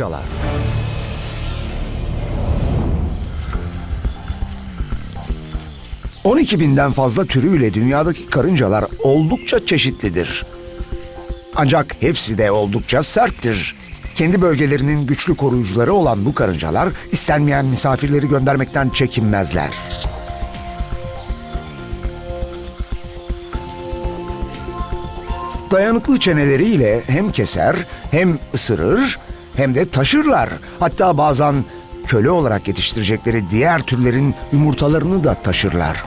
karıncalar. ...12 binden fazla türüyle dünyadaki karıncalar oldukça çeşitlidir. Ancak hepsi de oldukça serttir. Kendi bölgelerinin güçlü koruyucuları olan bu karıncalar... ...istenmeyen misafirleri göndermekten çekinmezler. Dayanıklı çeneleriyle hem keser, hem ısırır, hem de taşırlar. Hatta bazen köle olarak yetiştirecekleri diğer türlerin yumurtalarını da taşırlar.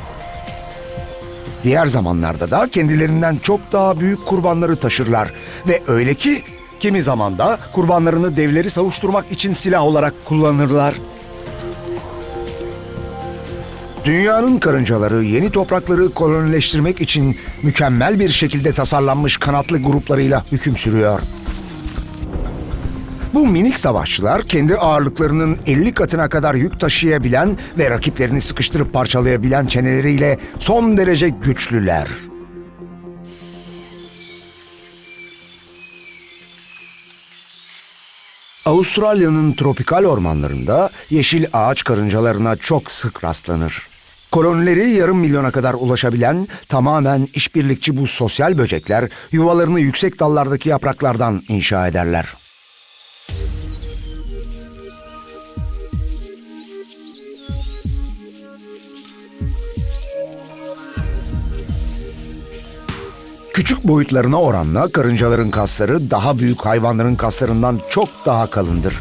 Diğer zamanlarda da kendilerinden çok daha büyük kurbanları taşırlar ve öyle ki kimi zamanda kurbanlarını devleri savuşturmak için silah olarak kullanırlar. Dünyanın karıncaları yeni toprakları kolonileştirmek için mükemmel bir şekilde tasarlanmış kanatlı gruplarıyla hüküm sürüyor. Bu minik savaşçılar kendi ağırlıklarının 50 katına kadar yük taşıyabilen ve rakiplerini sıkıştırıp parçalayabilen çeneleriyle son derece güçlüler. Avustralya'nın tropikal ormanlarında yeşil ağaç karıncalarına çok sık rastlanır. Kolonileri yarım milyona kadar ulaşabilen tamamen işbirlikçi bu sosyal böcekler yuvalarını yüksek dallardaki yapraklardan inşa ederler. Küçük boyutlarına oranla karıncaların kasları daha büyük hayvanların kaslarından çok daha kalındır.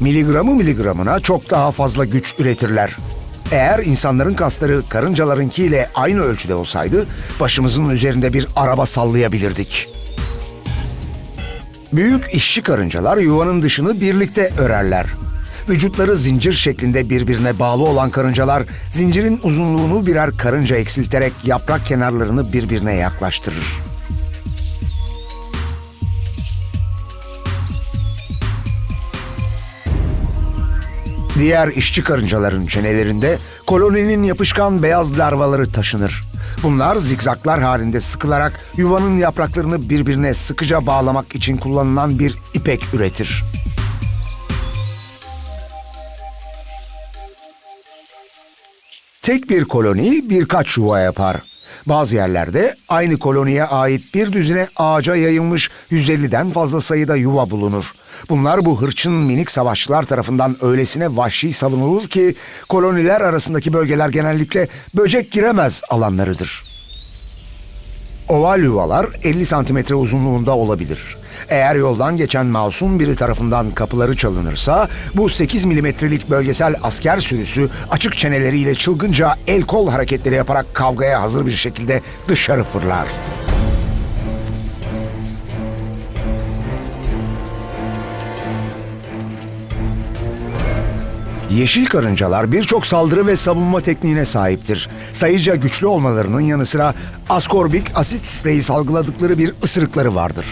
Miligramı miligramına çok daha fazla güç üretirler. Eğer insanların kasları karıncalarınkiyle aynı ölçüde olsaydı başımızın üzerinde bir araba sallayabilirdik. Büyük işçi karıncalar yuvanın dışını birlikte örerler. Vücutları zincir şeklinde birbirine bağlı olan karıncalar zincirin uzunluğunu birer karınca eksilterek yaprak kenarlarını birbirine yaklaştırır. Diğer işçi karıncaların çenelerinde koloninin yapışkan beyaz larvaları taşınır. Bunlar zikzaklar halinde sıkılarak yuvanın yapraklarını birbirine sıkıca bağlamak için kullanılan bir ipek üretir. Tek bir koloni birkaç yuva yapar. Bazı yerlerde aynı koloniye ait bir düzine ağaca yayılmış 150'den fazla sayıda yuva bulunur. Bunlar bu hırçın minik savaşçılar tarafından öylesine vahşi savunulur ki koloniler arasındaki bölgeler genellikle böcek giremez alanlarıdır. Oval yuvalar 50 santimetre uzunluğunda olabilir. Eğer yoldan geçen masum biri tarafından kapıları çalınırsa bu 8 milimetrelik bölgesel asker sürüsü açık çeneleriyle çılgınca el kol hareketleri yaparak kavgaya hazır bir şekilde dışarı fırlar. Yeşil karıncalar birçok saldırı ve savunma tekniğine sahiptir. Sayıca güçlü olmalarının yanı sıra askorbik asit spreyi salgıladıkları bir ısırıkları vardır.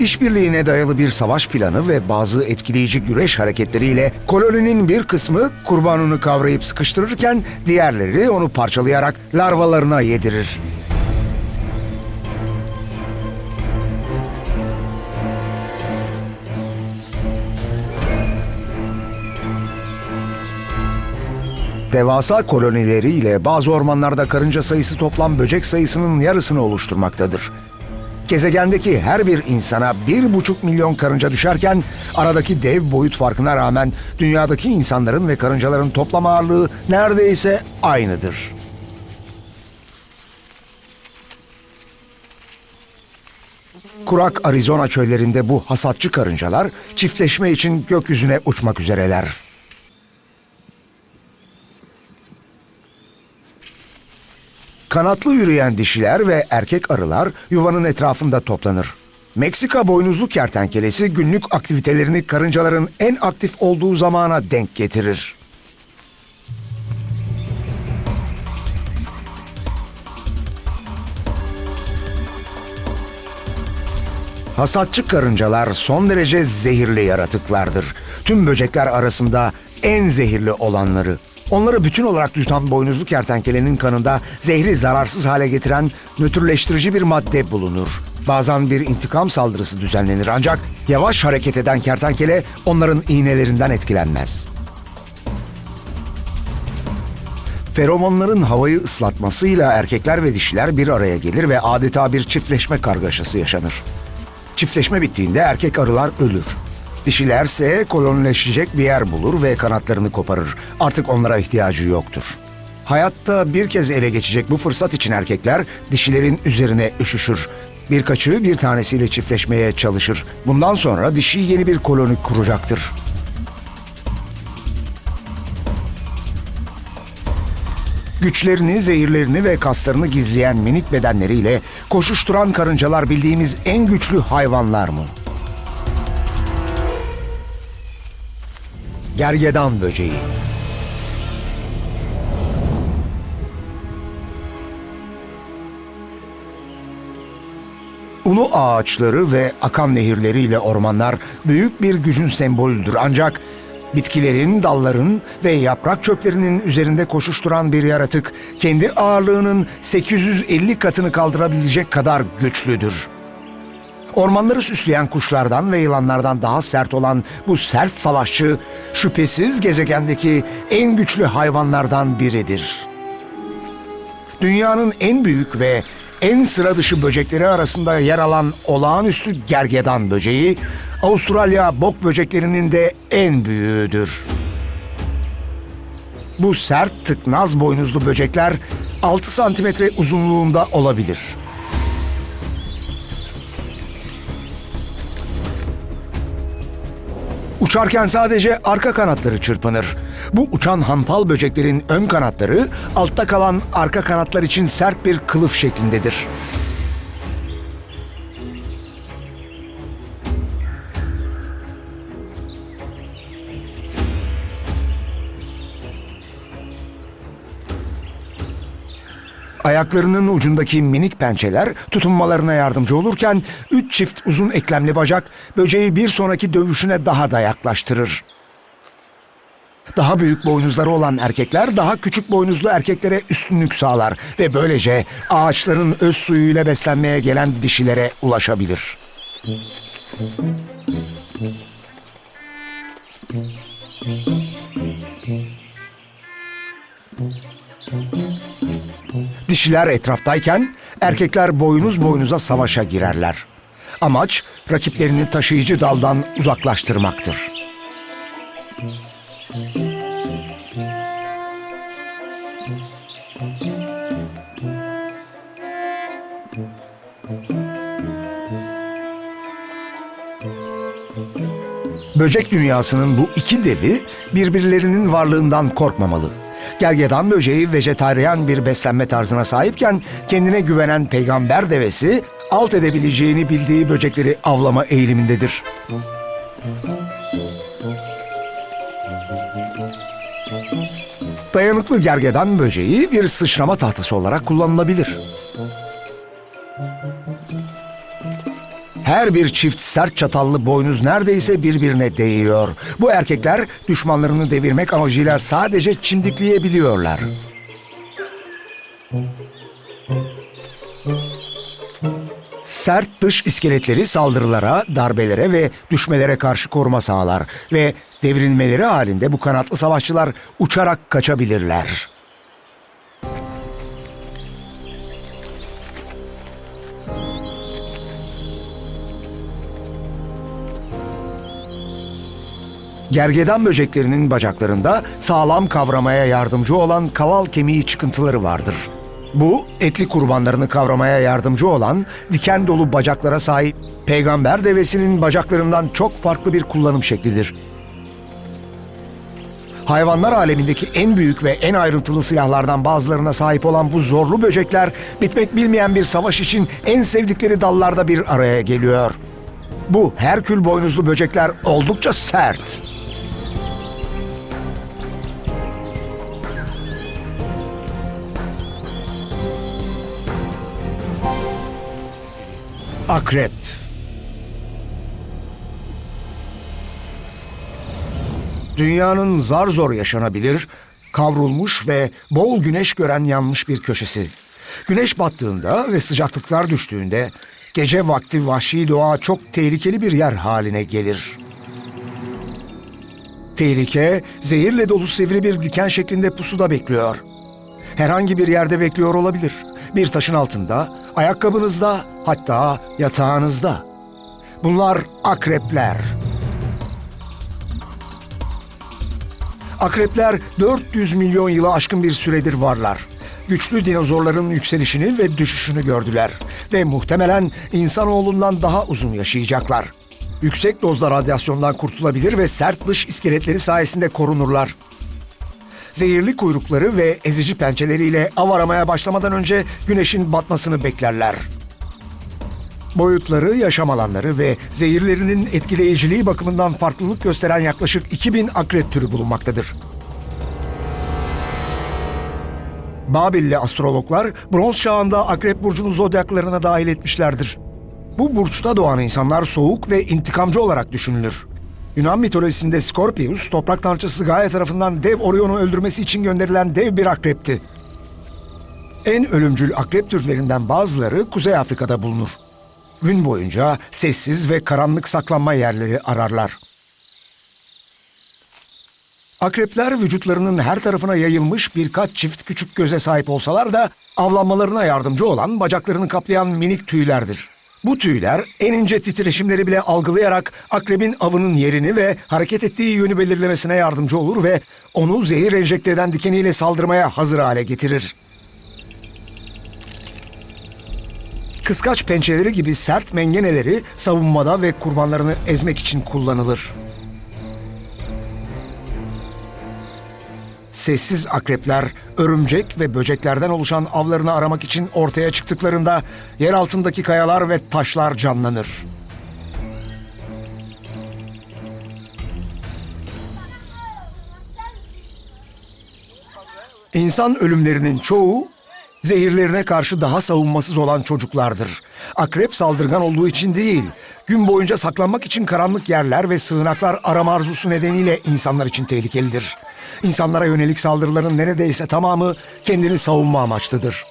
İşbirliğine dayalı bir savaş planı ve bazı etkileyici güreş hareketleriyle koloninin bir kısmı kurbanını kavrayıp sıkıştırırken diğerleri onu parçalayarak larvalarına yedirir. Devasa kolonileriyle bazı ormanlarda karınca sayısı toplam böcek sayısının yarısını oluşturmaktadır. Gezegendeki her bir insana bir buçuk milyon karınca düşerken aradaki dev boyut farkına rağmen dünyadaki insanların ve karıncaların toplam ağırlığı neredeyse aynıdır. Kurak Arizona çöllerinde bu hasatçı karıncalar çiftleşme için gökyüzüne uçmak üzereler. Kanatlı yürüyen dişiler ve erkek arılar yuvanın etrafında toplanır. Meksika boynuzlu kertenkelesi günlük aktivitelerini karıncaların en aktif olduğu zamana denk getirir. Hasatçı karıncalar son derece zehirli yaratıklardır. Tüm böcekler arasında en zehirli olanları. Onları bütün olarak yutan boynuzlu kertenkelenin kanında zehri zararsız hale getiren nötrleştirici bir madde bulunur. Bazen bir intikam saldırısı düzenlenir ancak yavaş hareket eden kertenkele onların iğnelerinden etkilenmez. Feromonların havayı ıslatmasıyla erkekler ve dişiler bir araya gelir ve adeta bir çiftleşme kargaşası yaşanır. Çiftleşme bittiğinde erkek arılar ölür. Dişilerse kolonileşecek bir yer bulur ve kanatlarını koparır. Artık onlara ihtiyacı yoktur. Hayatta bir kez ele geçecek bu fırsat için erkekler dişilerin üzerine üşüşür. Birkaçı bir tanesiyle çiftleşmeye çalışır. Bundan sonra dişi yeni bir koloni kuracaktır. Güçlerini, zehirlerini ve kaslarını gizleyen minik bedenleriyle koşuşturan karıncalar bildiğimiz en güçlü hayvanlar mı? Gergedan böceği. Ulu ağaçları ve akan nehirleriyle ormanlar büyük bir gücün sembolüdür. Ancak bitkilerin, dalların ve yaprak çöplerinin üzerinde koşuşturan bir yaratık kendi ağırlığının 850 katını kaldırabilecek kadar güçlüdür. Ormanları süsleyen kuşlardan ve yılanlardan daha sert olan bu sert savaşçı şüphesiz gezegendeki en güçlü hayvanlardan biridir. Dünyanın en büyük ve en sıra dışı böcekleri arasında yer alan olağanüstü gergedan böceği, Avustralya bok böceklerinin de en büyüğüdür. Bu sert tıknaz boynuzlu böcekler 6 santimetre uzunluğunda olabilir. Uçarken sadece arka kanatları çırpınır. Bu uçan hantal böceklerin ön kanatları altta kalan arka kanatlar için sert bir kılıf şeklindedir. Ayaklarının ucundaki minik pençeler tutunmalarına yardımcı olurken üç çift uzun eklemli bacak böceği bir sonraki dövüşüne daha da yaklaştırır. Daha büyük boynuzları olan erkekler daha küçük boynuzlu erkeklere üstünlük sağlar ve böylece ağaçların öz suyuyla beslenmeye gelen dişilere ulaşabilir. Dişiler etraftayken erkekler boynuz boynuza savaşa girerler. Amaç rakiplerini taşıyıcı daldan uzaklaştırmaktır. Böcek dünyasının bu iki devi birbirlerinin varlığından korkmamalı. Gergedan böceği vejetaryen bir beslenme tarzına sahipken kendine güvenen peygamber devesi alt edebileceğini bildiği böcekleri avlama eğilimindedir. Dayanıklı gergedan böceği bir sıçrama tahtası olarak kullanılabilir. Her bir çift sert çatallı boynuz neredeyse birbirine değiyor. Bu erkekler düşmanlarını devirmek amacıyla sadece çimdikleyebiliyorlar. Sert dış iskeletleri saldırılara, darbelere ve düşmelere karşı koruma sağlar ve devrilmeleri halinde bu kanatlı savaşçılar uçarak kaçabilirler. Gergedan böceklerinin bacaklarında sağlam kavramaya yardımcı olan kaval kemiği çıkıntıları vardır. Bu etli kurbanlarını kavramaya yardımcı olan diken dolu bacaklara sahip peygamber devesinin bacaklarından çok farklı bir kullanım şeklidir. Hayvanlar alemindeki en büyük ve en ayrıntılı silahlardan bazılarına sahip olan bu zorlu böcekler bitmek bilmeyen bir savaş için en sevdikleri dallarda bir araya geliyor. Bu Herkül boynuzlu böcekler oldukça sert. Akrep Dünyanın zar zor yaşanabilir, kavrulmuş ve bol güneş gören yanmış bir köşesi. Güneş battığında ve sıcaklıklar düştüğünde gece vakti vahşi doğa çok tehlikeli bir yer haline gelir. Tehlike, zehirle dolu sivri bir diken şeklinde pusuda bekliyor. Herhangi bir yerde bekliyor olabilir. Bir taşın altında, ayakkabınızda, hatta yatağınızda. Bunlar akrepler. Akrepler 400 milyon yılı aşkın bir süredir varlar. Güçlü dinozorların yükselişini ve düşüşünü gördüler ve muhtemelen insanoğlundan daha uzun yaşayacaklar. Yüksek dozda radyasyondan kurtulabilir ve sert dış iskeletleri sayesinde korunurlar. Zehirli kuyrukları ve ezici pençeleriyle av aramaya başlamadan önce güneşin batmasını beklerler. Boyutları, yaşam alanları ve zehirlerinin etkileyiciliği bakımından farklılık gösteren yaklaşık 2000 akrep türü bulunmaktadır. Babilli astrologlar bronz çağında akrep burcunu zodyaklarına dahil etmişlerdir. Bu burçta doğan insanlar soğuk ve intikamcı olarak düşünülür. Yunan mitolojisinde Scorpius, toprak tanrıçası Gaia tarafından dev Orion'u öldürmesi için gönderilen dev bir akrepti. En ölümcül akrep türlerinden bazıları Kuzey Afrika'da bulunur. Gün boyunca sessiz ve karanlık saklanma yerleri ararlar. Akrepler vücutlarının her tarafına yayılmış birkaç çift küçük göze sahip olsalar da avlanmalarına yardımcı olan bacaklarını kaplayan minik tüylerdir. Bu tüyler en ince titreşimleri bile algılayarak akrebin avının yerini ve hareket ettiği yönü belirlemesine yardımcı olur ve onu zehir enjekte eden dikeniyle saldırmaya hazır hale getirir. Kıskaç pençeleri gibi sert mengeneleri savunmada ve kurbanlarını ezmek için kullanılır. Sessiz akrepler, örümcek ve böceklerden oluşan avlarını aramak için ortaya çıktıklarında yer altındaki kayalar ve taşlar canlanır. İnsan ölümlerinin çoğu zehirlerine karşı daha savunmasız olan çocuklardır. Akrep saldırgan olduğu için değil, gün boyunca saklanmak için karanlık yerler ve sığınaklar arama arzusu nedeniyle insanlar için tehlikelidir. İnsanlara yönelik saldırıların neredeyse tamamı kendini savunma amaçlıdır.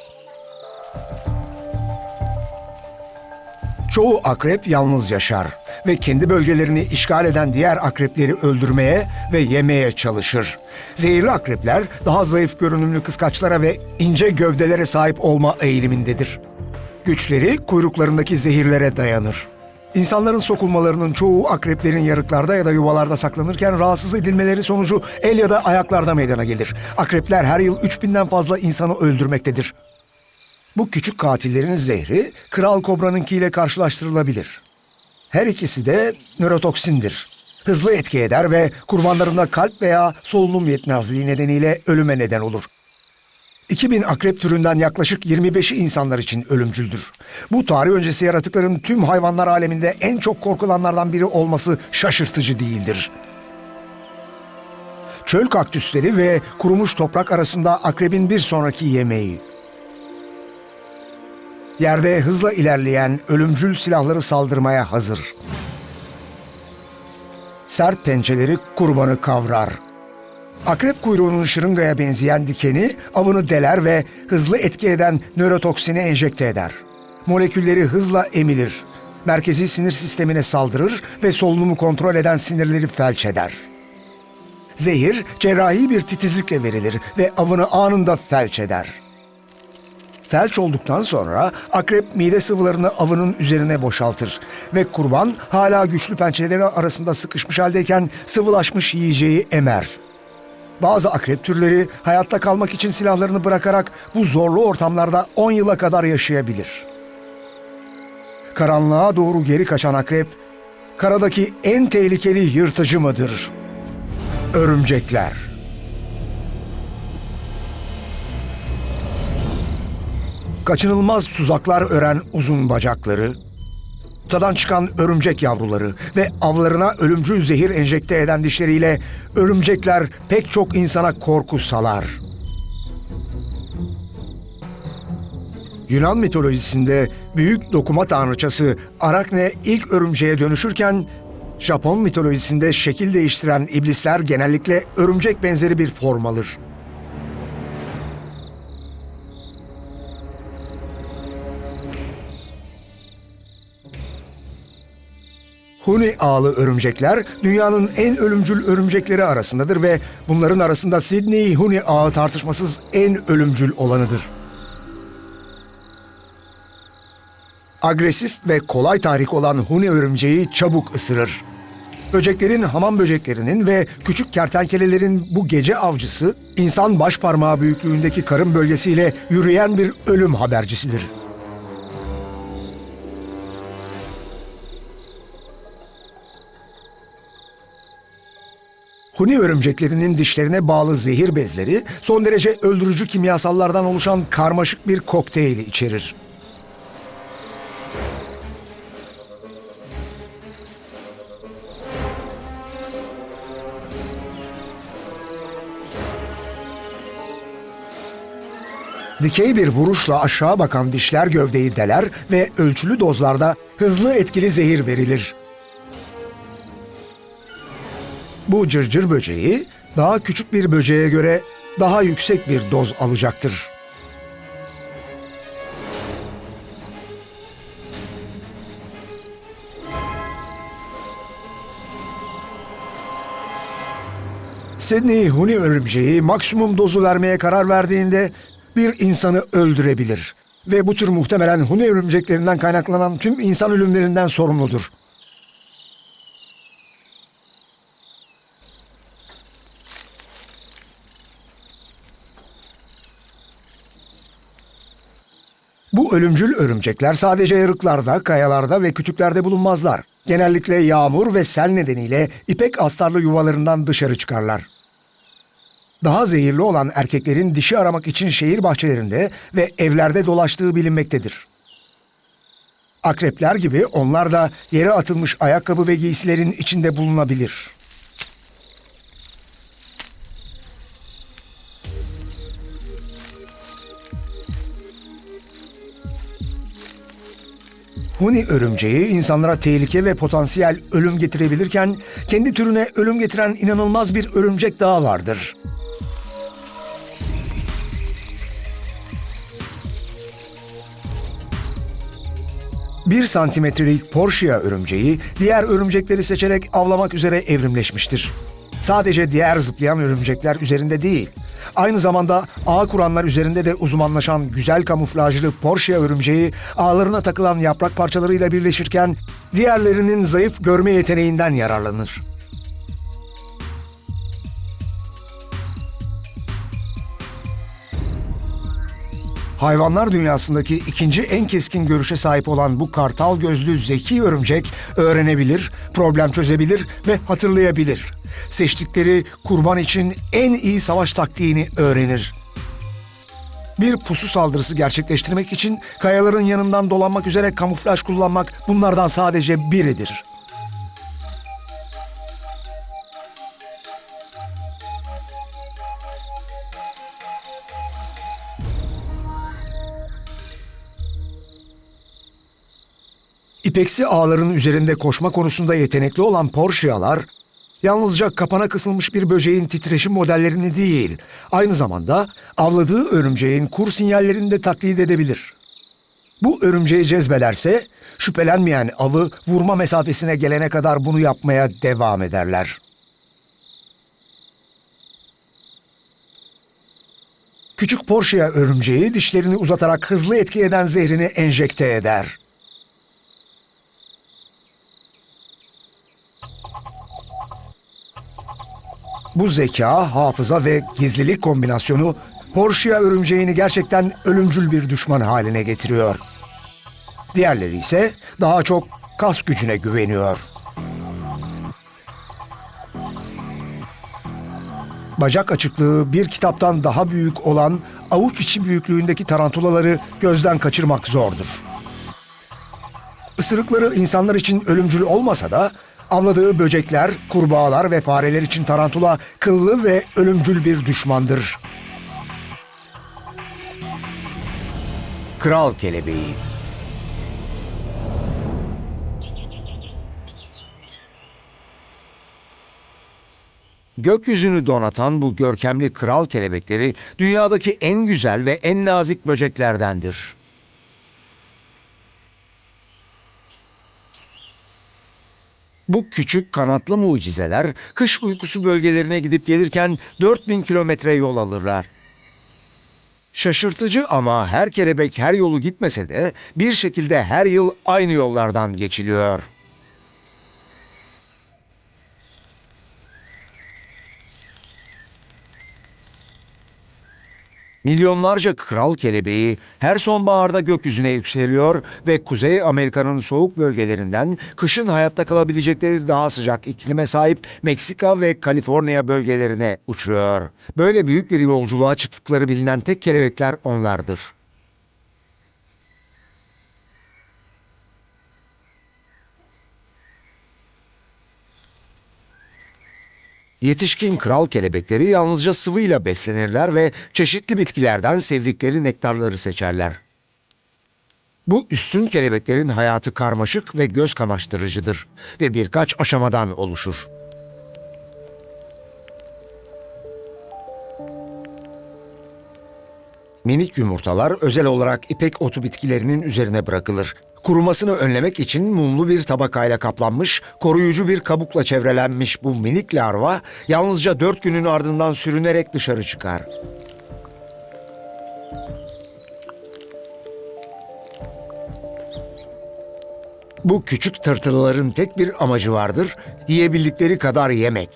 Çoğu akrep yalnız yaşar ve kendi bölgelerini işgal eden diğer akrepleri öldürmeye ve yemeye çalışır. Zehirli akrepler daha zayıf görünümlü kıskaçlara ve ince gövdelere sahip olma eğilimindedir. Güçleri kuyruklarındaki zehirlere dayanır. İnsanların sokulmalarının çoğu akreplerin yarıklarda ya da yuvalarda saklanırken rahatsız edilmeleri sonucu el ya da ayaklarda meydana gelir. Akrepler her yıl 3000'den fazla insanı öldürmektedir. Bu küçük katillerin zehri kral kobranınkiyle karşılaştırılabilir. Her ikisi de nörotoksindir. Hızlı etki eder ve kurbanlarında kalp veya solunum yetmezliği nedeniyle ölüme neden olur. 2000 akrep türünden yaklaşık 25'i insanlar için ölümcüldür. Bu tarih öncesi yaratıkların tüm hayvanlar aleminde en çok korkulanlardan biri olması şaşırtıcı değildir. Çöl kaktüsleri ve kurumuş toprak arasında akrebin bir sonraki yemeği. Yerde hızla ilerleyen ölümcül silahları saldırmaya hazır. Sert pençeleri kurbanı kavrar. Akrep kuyruğunun şırıngaya benzeyen dikeni avını deler ve hızlı etki eden nörotoksini enjekte eder. Molekülleri hızla emilir. Merkezi sinir sistemine saldırır ve solunumu kontrol eden sinirleri felç eder. Zehir cerrahi bir titizlikle verilir ve avını anında felç eder. Felç olduktan sonra akrep mide sıvılarını avının üzerine boşaltır ve kurban hala güçlü pençeleri arasında sıkışmış haldeyken sıvılaşmış yiyeceği emer. Bazı akrep türleri hayatta kalmak için silahlarını bırakarak bu zorlu ortamlarda 10 yıla kadar yaşayabilir. Karanlığa doğru geri kaçan akrep, karadaki en tehlikeli yırtıcı mıdır? Örümcekler. Kaçınılmaz tuzaklar ören uzun bacakları, ortadan çıkan örümcek yavruları ve avlarına ölümcül zehir enjekte eden dişleriyle örümcekler pek çok insana korku salar. Yunan mitolojisinde büyük dokuma tanrıçası Arakne ilk örümceğe dönüşürken Japon mitolojisinde şekil değiştiren iblisler genellikle örümcek benzeri bir form alır. Huni ağlı örümcekler dünyanın en ölümcül örümcekleri arasındadır ve bunların arasında Sydney Huni ağı tartışmasız en ölümcül olanıdır. Agresif ve kolay tahrik olan Huni örümceği çabuk ısırır. Böceklerin, hamam böceklerinin ve küçük kertenkelelerin bu gece avcısı, insan baş parmağı büyüklüğündeki karın bölgesiyle yürüyen bir ölüm habercisidir. Huni örümceklerinin dişlerine bağlı zehir bezleri son derece öldürücü kimyasallardan oluşan karmaşık bir kokteyli içerir. Dikey bir vuruşla aşağı bakan dişler gövdeyi deler ve ölçülü dozlarda hızlı etkili zehir verilir. Bu cırcır böceği daha küçük bir böceğe göre daha yüksek bir doz alacaktır. Sydney Huni örümceği maksimum dozu vermeye karar verdiğinde bir insanı öldürebilir. Ve bu tür muhtemelen Huni örümceklerinden kaynaklanan tüm insan ölümlerinden sorumludur. Bu ölümcül örümcekler sadece yarıklarda, kayalarda ve kütüklerde bulunmazlar. Genellikle yağmur ve sel nedeniyle ipek astarlı yuvalarından dışarı çıkarlar. Daha zehirli olan erkeklerin dişi aramak için şehir bahçelerinde ve evlerde dolaştığı bilinmektedir. Akrepler gibi onlar da yere atılmış ayakkabı ve giysilerin içinde bulunabilir. Huni örümceği insanlara tehlike ve potansiyel ölüm getirebilirken kendi türüne ölüm getiren inanılmaz bir örümcek daha vardır. Bir santimetrelik Portia örümceği diğer örümcekleri seçerek avlamak üzere evrimleşmiştir. Sadece diğer zıplayan örümcekler üzerinde değil, aynı zamanda ağ kuranlar üzerinde de uzmanlaşan güzel kamuflajlı Portia örümceği ağlarına takılan yaprak parçalarıyla birleşirken diğerlerinin zayıf görme yeteneğinden yararlanır. Hayvanlar dünyasındaki ikinci en keskin görüşe sahip olan bu kartal gözlü zeki örümcek öğrenebilir, problem çözebilir ve hatırlayabilir. Seçtikleri kurban için en iyi savaş taktiğini öğrenir. Bir pusu saldırısı gerçekleştirmek için kayaların yanından dolanmak üzere kamuflaj kullanmak bunlardan sadece biridir. İpeksi ağların üzerinde koşma konusunda yetenekli olan Porsche'lar, yalnızca kapana kısılmış bir böceğin titreşim modellerini değil, aynı zamanda avladığı örümceğin kur sinyallerini de taklit edebilir. Bu örümceği cezbelerse, şüphelenmeyen avı vurma mesafesine gelene kadar bunu yapmaya devam ederler. Küçük Porsche'ya örümceği dişlerini uzatarak hızlı etki eden zehrini enjekte eder. Bu zeka, hafıza ve gizlilik kombinasyonu Portia örümceğini gerçekten ölümcül bir düşman haline getiriyor. Diğerleri ise daha çok kas gücüne güveniyor. Bacak açıklığı bir kitaptan daha büyük olan avuç içi büyüklüğündeki tarantulaları gözden kaçırmak zordur. Isırıkları insanlar için ölümcül olmasa da avladığı böcekler, kurbağalar ve fareler için tarantula kıllı ve ölümcül bir düşmandır. Kral kelebeği Gökyüzünü donatan bu görkemli kral kelebekleri dünyadaki en güzel ve en nazik böceklerdendir. Bu küçük kanatlı mucizeler kış uykusu bölgelerine gidip gelirken 4000 kilometre yol alırlar. Şaşırtıcı ama her kelebek her yolu gitmese de bir şekilde her yıl aynı yollardan geçiliyor. Milyonlarca kral kelebeği her sonbaharda gökyüzüne yükseliyor ve Kuzey Amerika'nın soğuk bölgelerinden kışın hayatta kalabilecekleri daha sıcak iklime sahip Meksika ve Kaliforniya bölgelerine uçuyor. Böyle büyük bir yolculuğa çıktıkları bilinen tek kelebekler onlardır. Yetişkin kral kelebekleri yalnızca sıvıyla beslenirler ve çeşitli bitkilerden sevdikleri nektarları seçerler. Bu üstün kelebeklerin hayatı karmaşık ve göz kamaştırıcıdır ve birkaç aşamadan oluşur. Minik yumurtalar özel olarak ipek otu bitkilerinin üzerine bırakılır. Kurumasını önlemek için mumlu bir tabakayla kaplanmış, koruyucu bir kabukla çevrelenmiş bu minik larva yalnızca dört günün ardından sürünerek dışarı çıkar. Bu küçük tırtılların tek bir amacı vardır, yiyebildikleri kadar yemek.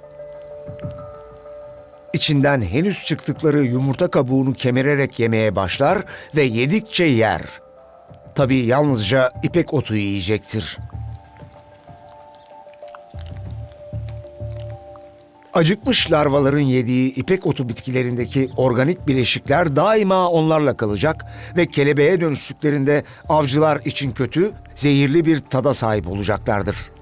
İçinden henüz çıktıkları yumurta kabuğunu kemirerek yemeye başlar ve yedikçe yer. Tabii yalnızca ipek otu yiyecektir. Acıkmış larvaların yediği ipek otu bitkilerindeki organik bileşikler daima onlarla kalacak ve kelebeğe dönüştüklerinde avcılar için kötü, zehirli bir tada sahip olacaklardır.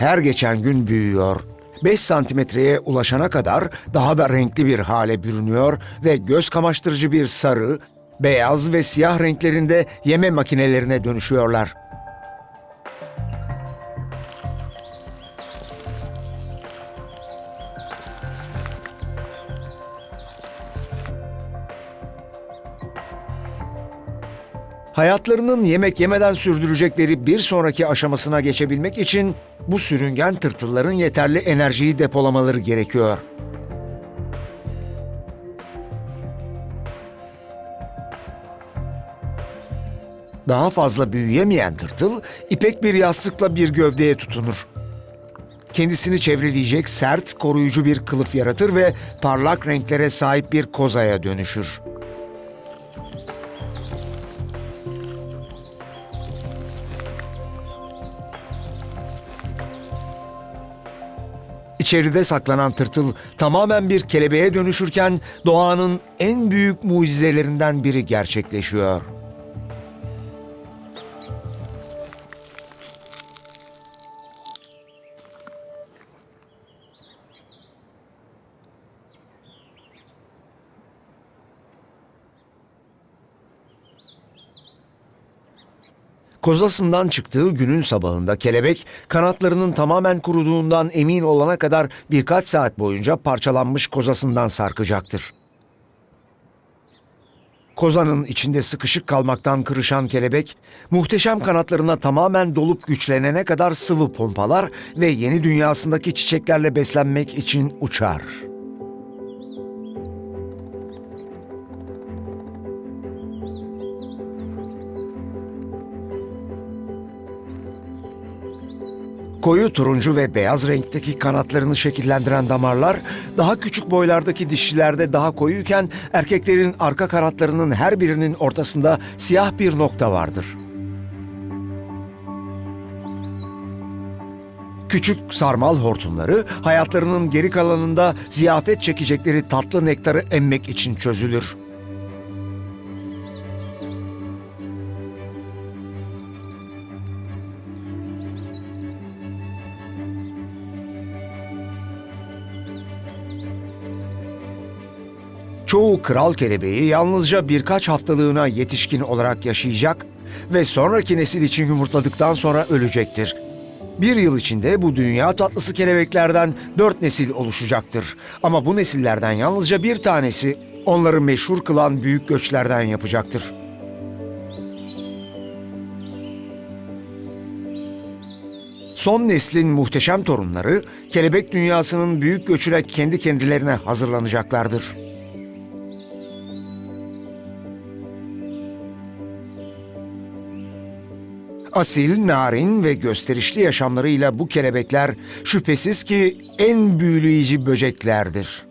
Her geçen gün büyüyor. 5 santimetreye ulaşana kadar daha da renkli bir hale bürünüyor ve göz kamaştırıcı bir sarı, beyaz ve siyah renklerinde yeme makinelerine dönüşüyorlar. Hayatlarının yemek yemeden sürdürecekleri bir sonraki aşamasına geçebilmek için bu sürüngen tırtılların yeterli enerjiyi depolamaları gerekiyor. Daha fazla büyüyemeyen tırtıl ipek bir yastıkla bir gövdeye tutunur. Kendisini çevreleyecek sert, koruyucu bir kılıf yaratır ve parlak renklere sahip bir kozaya dönüşür. İçeride saklanan tırtıl tamamen bir kelebeğe dönüşürken doğanın en büyük mucizelerinden biri gerçekleşiyor. Kozasından çıktığı günün sabahında kelebek kanatlarının tamamen kuruduğundan emin olana kadar birkaç saat boyunca parçalanmış kozasından sarkacaktır. Kozanın içinde sıkışık kalmaktan kırışan kelebek, muhteşem kanatlarına tamamen dolup güçlenene kadar sıvı pompalar ve yeni dünyasındaki çiçeklerle beslenmek için uçar. Koyu turuncu ve beyaz renkteki kanatlarını şekillendiren damarlar daha küçük boylardaki dişilerde daha koyuyken erkeklerin arka kanatlarının her birinin ortasında siyah bir nokta vardır. Küçük sarmal hortumları hayatlarının geri kalanında ziyafet çekecekleri tatlı nektarı emmek için çözülür. Kral kelebeği yalnızca birkaç haftalığına yetişkin olarak yaşayacak ve sonraki nesil için yumurtladıktan sonra ölecektir. Bir yıl içinde bu dünya tatlısı kelebeklerden dört nesil oluşacaktır. Ama bu nesillerden yalnızca bir tanesi onları meşhur kılan büyük göçlerden yapacaktır. Son neslin muhteşem torunları kelebek dünyasının büyük göçüne kendi kendilerine hazırlanacaklardır. Asil, narin ve gösterişli yaşamlarıyla bu kelebekler şüphesiz ki en büyüleyici böceklerdir.